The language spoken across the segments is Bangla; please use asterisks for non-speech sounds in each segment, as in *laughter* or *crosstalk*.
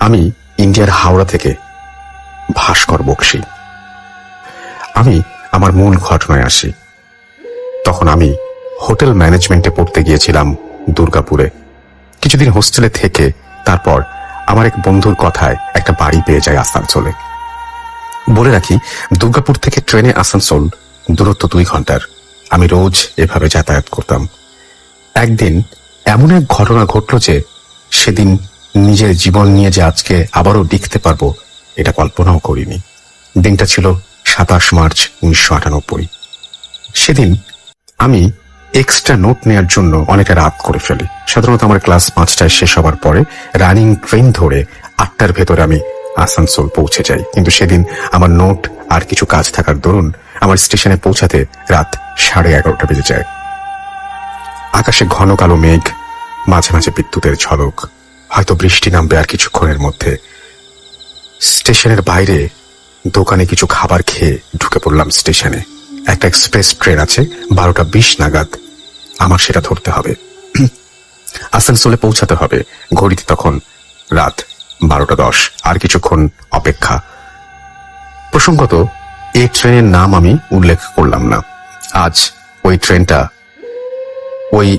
আমি ইন্ডিয়ার হাওড়া থেকে ভাস্কর বক্সি। আমি আমার মূল ঘটনায় আসি। তখন আমি হোটেল ম্যানেজমেন্টে পড়তে গিয়েছিলাম দুর্গাপুরে। কিছুদিন হোস্টেলে থেকে তারপর আমার এক বন্ধুর কথায় একটা বাড়ি পেয়ে যায় আসানসোলে। বলে রাখি, দুর্গাপুর থেকে ট্রেনে আসানসোল দূরত্ব দুই ঘণ্টার। আমি রোজ এভাবে যাতায়াত করতাম। একদিন এমন এক ঘটনা ঘটল যে সেদিন নিজের জীবন নিয়ে যে আজকে আবারও লিখতে পারব, এটা কল্পনাও করিনি। দিনটা ছিল সাতাশ মার্চ উনিশশো আটানব্বই। সেদিন আমি এক্সট্রা নোট নেয়ার জন্য অনেকটা রাত করে ফেলি। সাধারণত আমার ক্লাস পাঁচটায় শেষ হওয়ার পরে রানিং ট্রেন ধরে আটটার ভেতরে আমি আসানসোল পৌঁছে যাই। কিন্তু সেদিন আমার নোট আর কিছু কাজ থাকার দরুন আমার স্টেশনে পৌঁছাতে রাত সাড়ে এগারোটা বেজে যায়। আকাশে ঘন কালো মেঘ, মাঝে মাঝে বিদ্যুতের ঝলক। হয়তো বৃষ্টি নামবে আর কিছুক্ষণের মধ্যে। স্টেশনের বাইরে দোকানে কিছু খাবার খেয়ে ঢুকে পড়লাম স্টেশনে। একটা এক্সপ্রেস ট্রেন আছে, বারোটা বিশ নাগাদ। আমার সেটা ধরতে হবে। আসানসোলে পৌঁছাতে হবে। ঘড়িতে তখন রাত বারোটা দশ। আর কিছুক্ষণ অপেক্ষা। প্রসঙ্গত, এই ট্রেনের নাম আমি উল্লেখ করলাম না। আজ ওই ট্রেনটা, ওই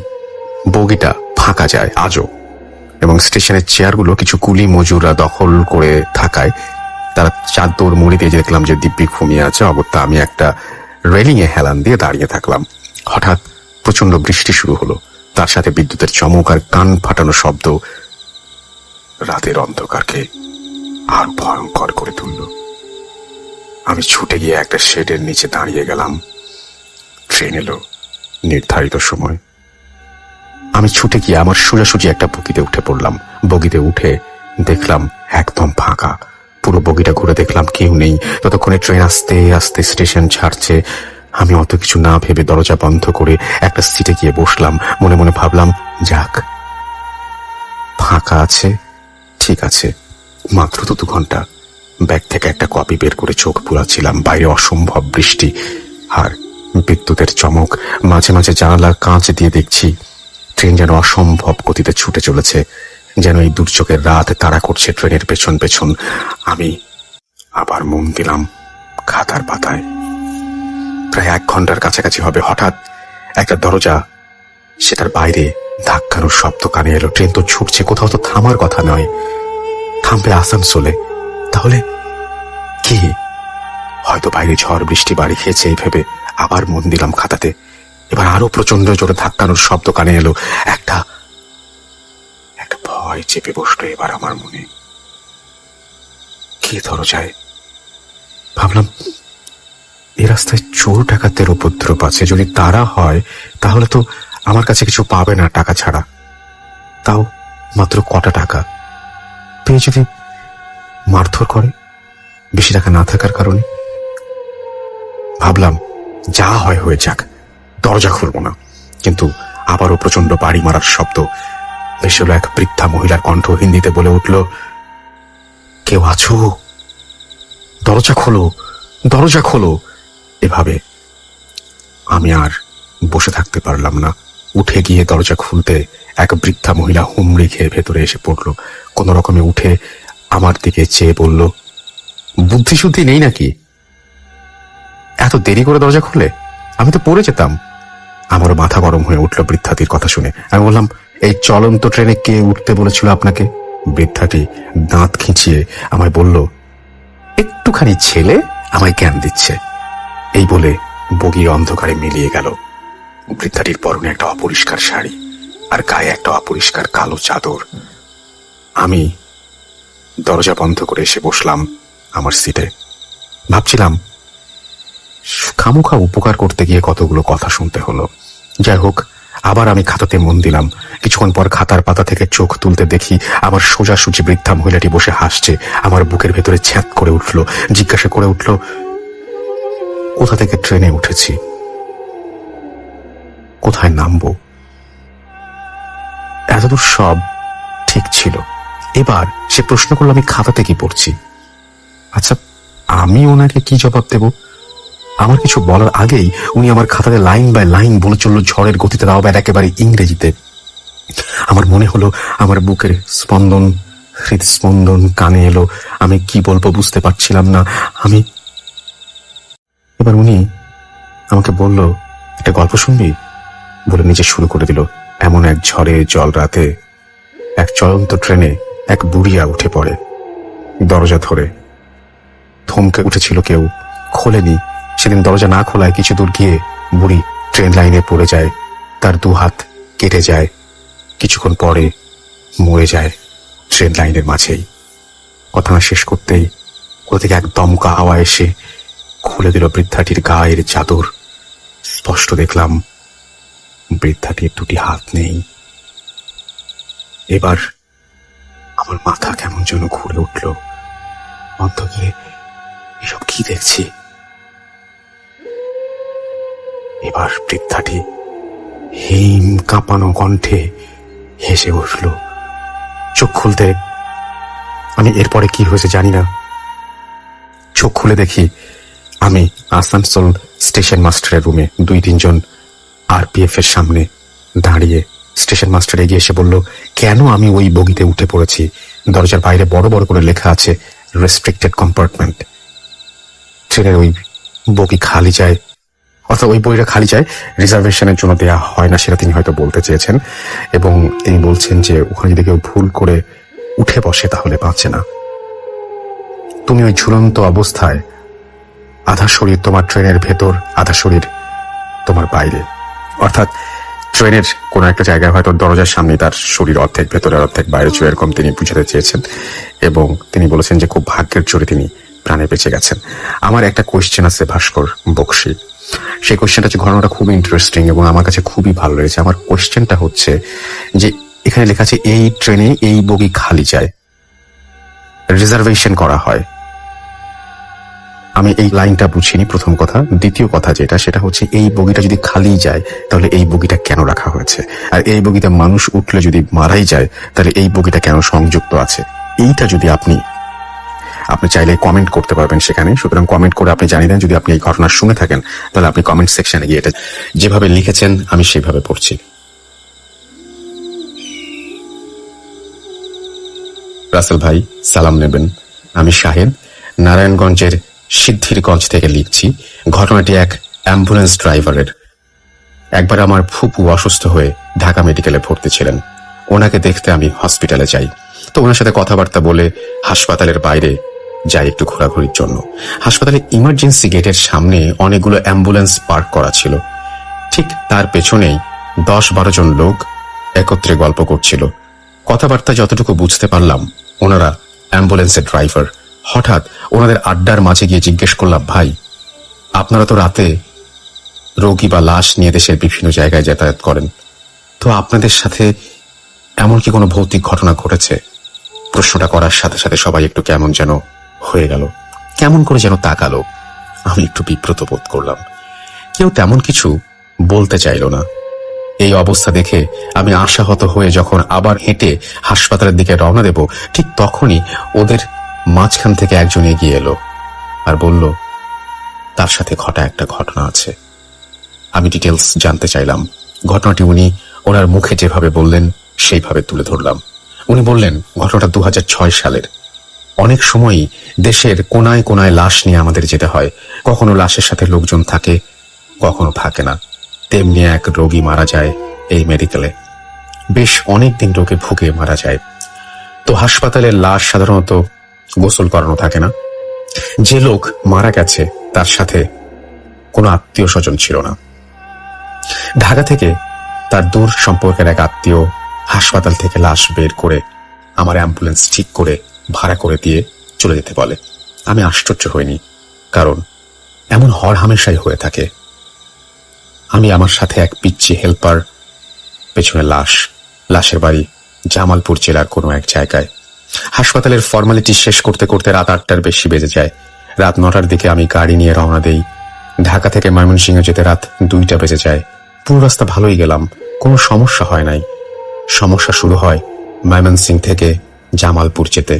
বগিটা ফাঁকা যায়, আজও। এবং স্টেশনের চেয়ারগুলো কিছু কুলি মজুররা দখল করে থাকায় তারা চাদর মুড়ি দিয়ে দেখলাম যে দিব্যি ঘুমিয়ে আছে। অগত্যা আমি একটা রেলিং এ হেলান দিয়ে দাঁড়িয়ে থাকলাম। হঠাৎ প্রচণ্ড বৃষ্টি শুরু হলো। তার সাথে বিদ্যুতের চমক আর কান ফাটানো শব্দ রাতের অন্ধকারকে আর ভয়ঙ্কর করে তুলল। আমি ছুটে গিয়ে একটা শেডের নিচে দাঁড়িয়ে গেলাম। ট্রেন এলো নির্ধারিত সময়। আমি ছুটে গিয়ে আমার সোজাসুজি একটা বগিতে উঠে পড়লাম। বগিতে উঠে দেখলাম একদম ফাঁকা। পুরো বগিটা ঘুরে দেখলাম কেউ নেই। ততক্ষণে ট্রেন আস্তে আস্তে স্টেশন ছাড়ছে। আমি অত কিছু না ভেবে দরজা বন্ধ করে একটা সিটে গিয়ে বসলাম। মনে মনে ভাবলাম, যাক, ফাঁকা আছে, ঠিক আছে। মাত্র তো দু ঘণ্টা। ব্যাগ থেকে একটা কপি বের করে চোখ পুরাচ্ছিলাম বাইরে অসম্ভব বৃষ্টি আর বিদ্যুতের চমক। মাঝে মাঝে জানালার কাঁচ দিয়ে দেখছি ট্রেন যেন অসম্ভব গতিতে ছুটে চলেছে, যেন এই দুর্যোগের রাত তাড়া করছে ট্রেনের পেছন পেছন। আমি আবার মন দিলাম খাতার পাতায়। প্রায় এক ঘণ্টার কাছাকাছি হবে, হঠাৎ একটা দরজা সেটার বাইরে ধাক্কানোর শব্দ কানে এলো। ট্রেন তো ছুটছে, কোথাও তো থামার কথা নয়। থামবে আসানসোলে। তাহলে কি? হয়তো বাইরে ঝড় বৃষ্টি বাড়ি খেয়েছে এই ভেবে আবার মন দিলাম খাতাতে। এবার আরও প্রচণ্ড জোরে ধাক্কানোর শব্দ কানে এলো। একটা একটা ভয় চেপে বসল এবার আমার মনে। কে দরজায়? ভাবলাম, এ রাস্তায় চোর ডাকাতের উপদ্রব আছে, যদি তারা হয়, তাহলে তো আমার কাছে কিছু পাবে না টাকা ছাড়া। তাও মাত্র কটা টাকা। পেয়ে যদি মারধর করে, বেশি টাকা না থাকার কারণে। ভাবলাম, যা হয় হয়ে যাক। দরজা খুলব না। কিন্তু আবারও প্রচণ্ড বাড়ি মারার শব্দ। বেশ এক বৃদ্ধা মহিলার কণ্ঠ হিন্দিতে বলে উঠল, কেউ আছো? দরজা খোলো দরজা খোলো। এভাবে আমি আর বসে থাকতে পারলাম না। উঠে গিয়ে দরজা খুলতে এক বৃদ্ধা মহিলা হুমড়ি খেয়ে ভেতরে এসে পড়ল। কোন রকমে উঠে আমার দিকে চেয়ে বলল বুদ্ধি শুদ্ধি নেই নাকি? এত দেরি করে দরজা খুলে আমি তো পড়ে যেতাম। আমারও মাথা গরম হয়ে উঠল বৃদ্ধাটির কথা শুনে। আমি বললাম, এই চলন্ত ট্রেনে কে উঠতে বলেছিল আপনাকে? বৃদ্ধাটি দাঁত খিঁচিয়ে আমায় বলল, একটুখানি ছেলে আমায় জ্ঞান দিচ্ছে। এই বলে বগির অন্ধকারে মিলিয়ে গেল বৃদ্ধাটির পরনে একটা অপরিষ্কার শাড়ি আর গায়ে একটা অপরিষ্কার কালো চাদর। আমি দরজা বন্ধ করে এসে বসলাম আমার সিটে। ভাবছিলাম, খামোখা উপকার করতে গিয়ে কতগুলো কথা শুনতে হলো। যাই হোক, আবার আমি খাতাতে মন দিলাম। কিছুক্ষণ পর খাতার পাতা থেকে চোখ তুলতে দেখি আমার সোজাসুজি বৃদ্ধা মহিলাটি বসে হাসছে। আমার বুকের ভেতরে ছ্যাত করে উঠল। জিজ্ঞাসা করে উঠল, কোথা থেকে ট্রেনে উঠেছি? কোথায় নামবো? এতদূর সব ঠিক ছিল। এবার সে প্রশ্ন করল, আমি খাতাতে কি পড়ছি? আচ্ছা আমি ওনাকে কি জবাব দেব? আমার কিছু বলার আগেই উনি আমার খাতাতে লাইন বাই লাইন বলে চলল ঝড়ের গতিতে তাও আবার একেবারে ইংরেজিতে। আমার মনে হলো আমার বুকের স্পন্দন, হৃদস্পন্দন কানে এলো। আমি কি বলব বুঝতে পারছিলাম না। আমি এবার উনি আমাকে বলল, একটা গল্প শুনবি? বলে নিজে শুরু করে দিল এমন এক ঝড়ে জল রাতে। এক চলন্ত ট্রেনে এক বুড়িয়া উঠে পড়ে দরজা ধরে। থমকে উঠেছিল কেউ, খোলেনি। সেদিন দরজা না খোলায় কিছু দূর গিয়ে বুড়ি ট্রেন লাইনে পড়ে যায়। তার দু হাত কেটে যায়। কিছুক্ষণ পরে মরে যায় ট্রেন লাইনের মাঝেই। কথা শেষ করতেই কোথা থেকে এক দমকা হাওয়া এসে খুলে দিল বৃদ্ধাটির গায়ের চাদর। স্পষ্ট দেখলাম বৃদ্ধাটির দুটি হাত নেই। এবার আমার মাথা কেমন যেন ঘুরে উঠল। অন্তকে এসব কি দেখছি? এবার বৃদ্ধাটি হিম কাঁপানো কণ্ঠে হেসে উঠল, চোখ খুলতে আমি এরপরে কি হয়েছে জানি না। চোখ খুলে দেখি আমি আসানসোল স্টেশন মাস্টারের রুমে দুই তিনজন আরপিএফ এর সামনে দাঁড়িয়ে স্টেশন মাস্টার এগিয়ে এসে বলল, কেন আমি ওই বগিতে উঠে পড়েছি? দরজার বাইরে বড় বড় করে লেখা আছে রেস্ট্রিক্টেড কম্পার্টমেন্ট ট্রেনের ওই বগি খালি যায় অর্থাৎ ওই বইটা খালি যায় রিজার্ভেশনের জন্য দেয়া হয় না, সেটা তিনি হয়তো বলতে চেয়েছেন। এবং তিনি বলছেন যে, ওখানে যদি কেউ ভুল করে উঠে বসে, তাহলে বাঁচে না। তুমি ওই ঝুলন্ত অবস্থায়, আধা শরীর তোমার ট্রেনের ভেতর, আধা শরীর তোমার বাইরে। অর্থাৎ ট্রেনের কোনো একটা জায়গায় হয়তো দরজার সামনে তার শরীর অর্ধেক ভেতরে অর্ধেক, বাইরে ছিল এরকম তিনি বুঝাতে চেয়েছেন। এবং তিনি বলেছেন যে, খুব ভাগ্যের জোরে তিনি প্রাণে বেঁচে গেছেন। আমার একটা কোয়েশ্চেন আছে, ভাস্কর বক্সি। সেই কোয়েশ্চেনটা হচ্ছে ঘটনাটা খুব ইন্টারেস্টিং এবং আমার কাছে খুবই ভালো লেগেছে। আমার কোয়েশ্চেনটা হচ্ছে যে এখানে লেখা আছে, এই ট্রেনে এই বগি খালি যায়। রিজার্ভেশন করা হয়। আমি এই লাইনটা বুঝিনি, প্রথম কথা। দ্বিতীয় কথা যেটা, সেটা হচ্ছে এই বগিটা যদি খালি যায়, তাহলে এই বগিটা কেন রাখা হয়েছে? আর এই বগিতে মানুষ উঠলে যদি মারাই যায়, তাহলে এই বগিটা কেন সংযুক্ত আছে? এইটা যদি আপনি আপনি চাইলে কমেন্ট করতে পারবেন সেখানে। সুতরাং কমেন্ট করে আপনি জানিয়ে দেন, যদি আপনি এই ঘটনা শুনে থাকেন, তাহলে আপনি কমেন্ট সেকশনে গিয়ে এটা যেভাবে লিখেছেন, আমি সেভাবে পড়ছি। রাসেল ভাই, সালাম নেবেন। আমি শাহেদ নারায়ণগঞ্জের সিদ্ধিরগঞ্জ থেকে লিখছি, ঘটনাটি এক অ্যাম্বুলেন্স ড্রাইভারের। একবার আমার ফুপু অসুস্থ হয়ে ঢাকা মেডিকেলে ভর্তি ছিলেন। ওনাকে দেখতে আমি হসপিটালে যাই। তো ওনার সাথে কথাবার্তা বলে হাসপাতালের বাইরে যাই একটু ঘোরাঘুরির জন্য। হাসপাতালের ইমার্জেন্সি গেটের সামনে অনেকগুলো অ্যাম্বুলেন্স পার্ক করা ছিল। ঠিক তার পেছনেই দশ বারো জন লোক একত্রে গল্প করছিল। কথাবার্তা যতটুকু বুঝতে পারলাম, ওনারা অ্যাম্বুলেন্সের ড্রাইভার হঠাৎ ওনাদের আড্ডার মাঝে গিয়ে জিজ্ঞেস করলাম, ভাই, আপনারা তো রাতে রোগী বা লাশ নিয়ে দেশের বিভিন্ন জায়গায় যাতায়াত করেন। তো আপনাদের সাথে এমন কি কোনো ভৌতিক ঘটনা ঘটেছে? প্রশ্নটা করার সাথে সাথে সবাই একটু কেমন যেন হয়ে গেল। কেমন করে যেন তাকালো। আমি একটু বিব্রত বোধ করলাম। কেউ তেমন কিছু বলতে চাইল না। এই অবস্থা দেখে আমি আশাহত হয়ে যখন আবার হেঁটে হাসপাতালের দিকে রওনা দেব, ঠিক তখনই ওদের মাঝখান থেকে একজন এগিয়ে এলো আর বলল, তার সাথে ঘটা একটা ঘটনা আছে। আমি ডিটেলস জানতে চাইলাম। ঘটনাটি উনি ওনার মুখে যেভাবে বললেন, সেইভাবে তুলে ধরলাম। উনি বললেন, ঘটনাটা দু হাজার ছয় সালের। অনেক সময়ই দেশের কোনায় কোনায় লাশ নিয়ে আমাদের যেতে হয়। কখনো লাশের সাথে লোকজন থাকে, কখনো থাকে না। তেমনি এক রোগী মারা যায় এই মেডিকেলে। বেশ অনেক দিন রোগে ভুগে মারা যায়। তো হাসপাতালের লাশ সাধারণত গোসল করানো থাকে না। যে লোক মারা গেছে, তার সাথে কোনো আত্মীয় স্বজন ছিল না। ঢাকা থেকে তার দূর সম্পর্কের এক আত্মীয় হাসপাতাল থেকে লাশ বের করে আমার অ্যাম্বুলেন্স ঠিক করে ভাড়া করে দিয়ে চলে যেতে বলে। আমি আশ্চর্য হইনি, কারণ এমন হর হামেশাই হয়ে থাকে। আমি আমার সাথে এক পিচ্ছি হেল্পার, পেছনে লাশ, লাশের বাড়ি জামালপুর জেলার কোনো এক জায়গায়। হাসপাতালের ফর্মালিটি শেষ করতে করতে রাত আটটার বেশি বেজে যায়। রাত নটার দিকে আমি গাড়ি নিয়ে রওনা দেই। ঢাকা থেকে ময়মনসিংহ যেতে রাত দুইটা বেজে যায়। পুরো রাস্তা ভালোই গেলাম, কোনো সমস্যা হয় নাই। সমস্যা শুরু হয় ময়মনসিং থেকে জামালপুর যেতে।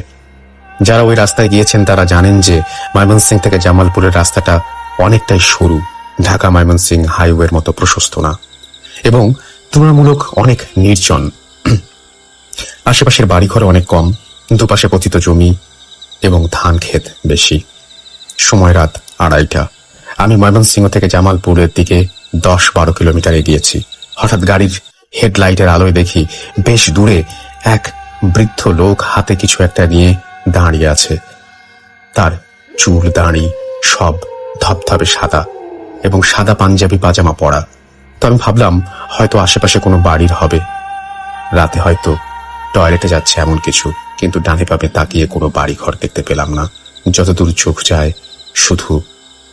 যারা ওই রাস্তায় গিয়েছেন, তারা জানেন যে ময়মনসিং থেকে জামালপুরের রাস্তাটা অনেকটাই সরু। ঢাকা ময়মনসিং হাইওয়ের মতো প্রশস্ত না। এবং তুলনামূলক অনেক নির্জন। *clears throat* আশেপাশের বাড়িঘর অনেক কম, দুপাশে পতিত জমি এবং ধান ক্ষেত বেশি। সময় রাত আড়াইটা। আমি ময়মনসিংহ থেকে জামালপুরের দিকে দশ বারো কিলোমিটার এগিয়েছি। হঠাৎ গাড়ির হেডলাইটের আলোয় দেখি, বেশ দূরে এক বৃদ্ধ লোক হাতে কিছু একটা নিয়ে দাঁড়িয়ে আছে। তার চুল, দাঁড়ি সব ধবধবে সাদা এবং সাদা পাঞ্জাবি পাজামা পরা। তো আমি ভাবলাম, হয়তো আশেপাশে কোনো বাড়ির হবে। রাতে হয়তো টয়লেটে যাচ্ছে এমন কিছু, কিন্তু ডানে পাবে তাকিয়ে কোনো বাড়ি ঘর দেখতে পেলাম না। যতদূর চোখ যায়, শুধু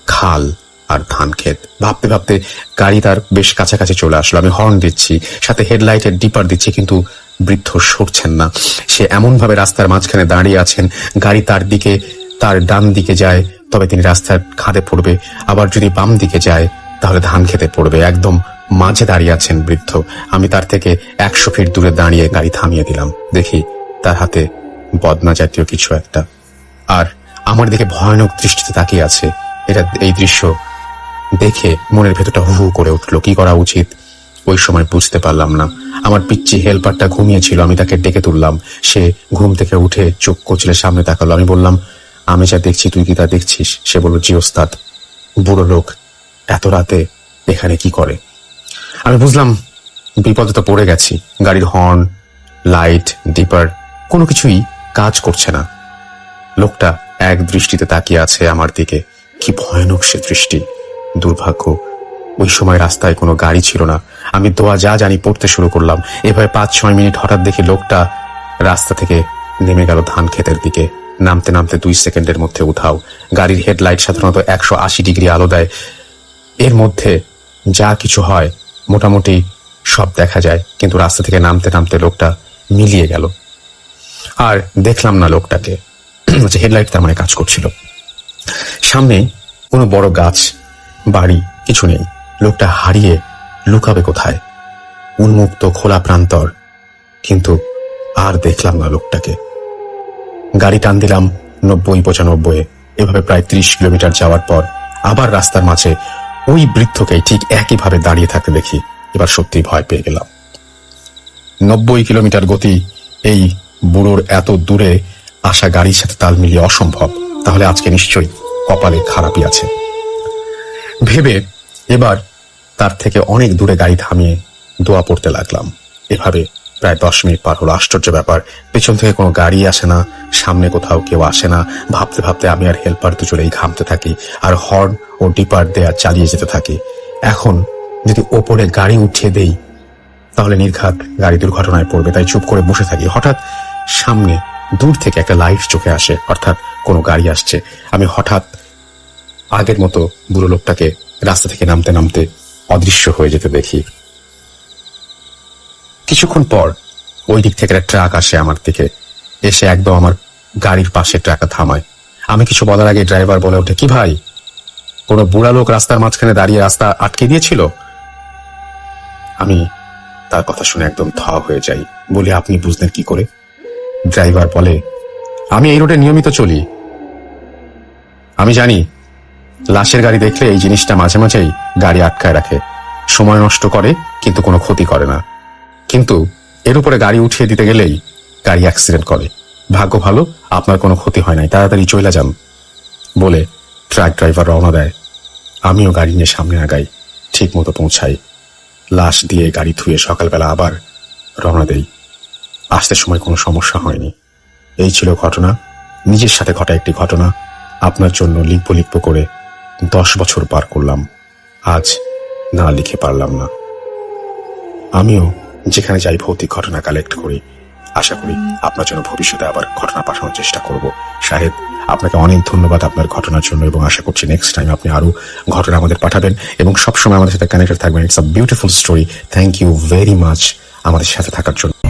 খাল আর ধান ক্ষেত। ভাবতে ভাবতে গাড়ি তার বেশ কাছাকাছি চলে আসলো। আমি হর্ন দিচ্ছি, সাথে হেডলাইটের ডিপার দিচ্ছি, কিন্তু বৃদ্ধ সরছেন না। সে এমন ভাবে রাস্তার মাঝখানে দাঁড়িয়ে আছেন, গাড়ি তার দিকে, তার ডান দিকে যায়, তবে তিনি রাস্তার খাদে পড়বে। আবার যদি বাম দিকে যায়, তাহলে ধান খেতে পড়বে। একদম মাঝে দাঁড়িয়ে আছেন বৃদ্ধ। আমি তার থেকে একশো ফিট দূরে দাঁড়িয়ে গাড়ি থামিয়ে দিলাম। দেখি তার হাতে বদনা জাতীয় কিছু একটা। আর আমার দিকে ভয়ানক দৃষ্টিতে তাকিয়ে আছে। এটা, এই দৃশ্য দেখে মনের ভেতরটা হু হু করে উঠল। কি করা উচিত? ওই সময় বুঝতে পারলাম না। আমার পিচ্ছি হেল্পারটা ঘুমিয়েছিল, আমি তাকে ডেকে তুললাম। সে ঘুম থেকে উঠে চোখ কচলে সামনে তাকালো। আমি বললাম, আমি যা দেখছি, তুই কি তা দেখছিস? সে বলল, জি, ওস্তাদ। বুড়ো লোক, এত রাতে এখানে কি করে? আমি বুঝলাম, বিপদে তো পড়ে গেছি। গাড়ির হর্ন, লাইট, ডিপার, কোনো কিছুই কাজ করছে না। লোকটা এক দৃষ্টিতে তাকিয়ে আছে আমার দিকে। কি ভয়ানক সে দৃষ্টি। দুর্ভাগ্য, ওই সময় রাস্তায় কোনো গাড়ি ছিল না। আমি দোয়া যা জানি পড়তে শুরু করলাম। এভাবে পাঁচ, ছয় মিনিট হঠাৎ দেখি লোকটা রাস্তা থেকে নেমে গেল ধান ক্ষেতের দিকে। নামতে নামতে দুই সেকেন্ডের মধ্যে উঠাও গাড়ির হেডলাইট সাধারণত একশো আশি ডিগ্রি আলো দেয়। এর মধ্যে যা কিছু হয়, মোটামুটি সব দেখা যায়। কিন্তু রাস্তা থেকে নামতে নামতে লোকটা মিলিয়ে গেল। আর দেখলাম না লোকটাকে। হেডলাইট তার মানে কাজ করছিল। সামনে কোনো বড় গাছ, বাড়ি কিছু নেই। লোকটা হারিয়ে লুকাবে কোথায়? উন্মুক্ত খোলা প্রান্তর। কিন্তু আর দেখলাম না লোকটাকে। গাড়ি টান দিলাম নব্বই পঁচানব্বই এভাবে প্রায় ত্রিশ কিলোমিটার যাওয়ার পর আবার রাস্তার মাঝে ওই বৃদ্ধকে ঠিক একইভাবে দাঁড়িয়ে থাকতে দেখি। এবার সত্যি ভয় পেয়ে গেলাম। নব্বই কিলোমিটার গতি এই বুড়োর এত দূরে আসা গাড়ির সাথে তাল মিলিয়ে অসম্ভব। তাহলে আজকে নিশ্চয়ই কপালে খারাপই আছে। ভেবে এবার তার থেকে অনেক দূরে গাড়ি থামিয়ে দোয়া পড়তে লাগলাম। এভাবে প্রায় দশ মিনিট পার হলো। আশ্চর্য ব্যাপার, পেছন থেকে কোনো গাড়ি আসে না, সামনে কোথাও কেউ আসে না। ভাবতে ভাবতে আমি আর হেল্পার দুজনেই ঘামতে থাকি আর হর্ন ও ডিপার দেয়া চালিয়ে যেতে থাকি। এখন যদি ওপরে গাড়ি উঠিয়ে দেই, তাহলে নির্ঘাত গাড়ি দুর্ঘটনায় পড়বে। তাই চুপ করে বসে থাকি। হঠাৎ সামনে দূর থেকে একটা লাইট চোখে আসে, অর্থাৎ কোনো গাড়ি আসছে। আমি হঠাৎ আগের মতো বুড়ো লোকটাকে রাস্তা থেকে নামতে নামতে অদৃশ্য হয়ে যেতে দেখি। কিছুক্ষণ পর ওই দিক থেকে একটা ট্রাক আসে আমার দিকে। এসে একদম আমার গাড়ির পাশে ট্রাকটা থামায়। আমি কিছু বলার আগে ড্রাইভার বলে ওঠে, কি ভাই, কোনো বুড়া লোক রাস্তার মাঝখানে দাঁড়িয়ে রাস্তা আটকে দিয়েছিল? আমি তার কথা শুনে একদম থ হয়ে যাই। বলে, আপনি বুঝলেন কি করে? ড্রাইভার বলে, আমি এই রোডে নিয়মিত চলি। আমি জানি লাশের গাড়ি দেখলে এই জিনিসটা মাঝে মাঝেই গাড়ি আটকায় রাখে। সময় নষ্ট করে, কিন্তু কোনো ক্ষতি করে না। কিন্তু এর উপরে গাড়ি উঠিয়ে দিতে গেলেই গাড়ি অ্যাক্সিডেন্ট করে। ভাগ্য ভালো, আপনার কোনো ক্ষতি হয় নাই, তাড়াতাড়ি চলে যান, বলে ট্রাক ড্রাইভার রওনা দেয়। আমিও গাড়ি নিয়ে সামনে আগাই ঠিক মতো পৌঁছাই। লাশ দিয়ে গাড়ি ধুয়ে সকালবেলা আবার রওনা দেই। আসতে সময় কোনো সমস্যা হয়নি। এই ছিল ঘটনা। নিজের সাথে ঘটা একটি ঘটনা। আপনার জন্য লিখব লিখব করে দশ বছর পার করলাম। আজ না লিখে পারলাম না। আমিও যেখানে যাই ভৌতিক ঘটনা কালেক্ট করি। আশা করি আপনার জন্য ভবিষ্যতে আবার ঘটনা পাঠানোর চেষ্টা করব। সাহেব, আপনাকে অনেক ধন্যবাদ আপনার ঘটনার জন্য এবং আশা করছি নেক্সট টাইম আপনি আরও ঘটনা আমাদের পাঠাবেন এবং সবসময় আমাদের সাথে কানেক্টেড থাকবেন। It's a beautiful story thank you very much আমাদের সাথে থাকার জন্য।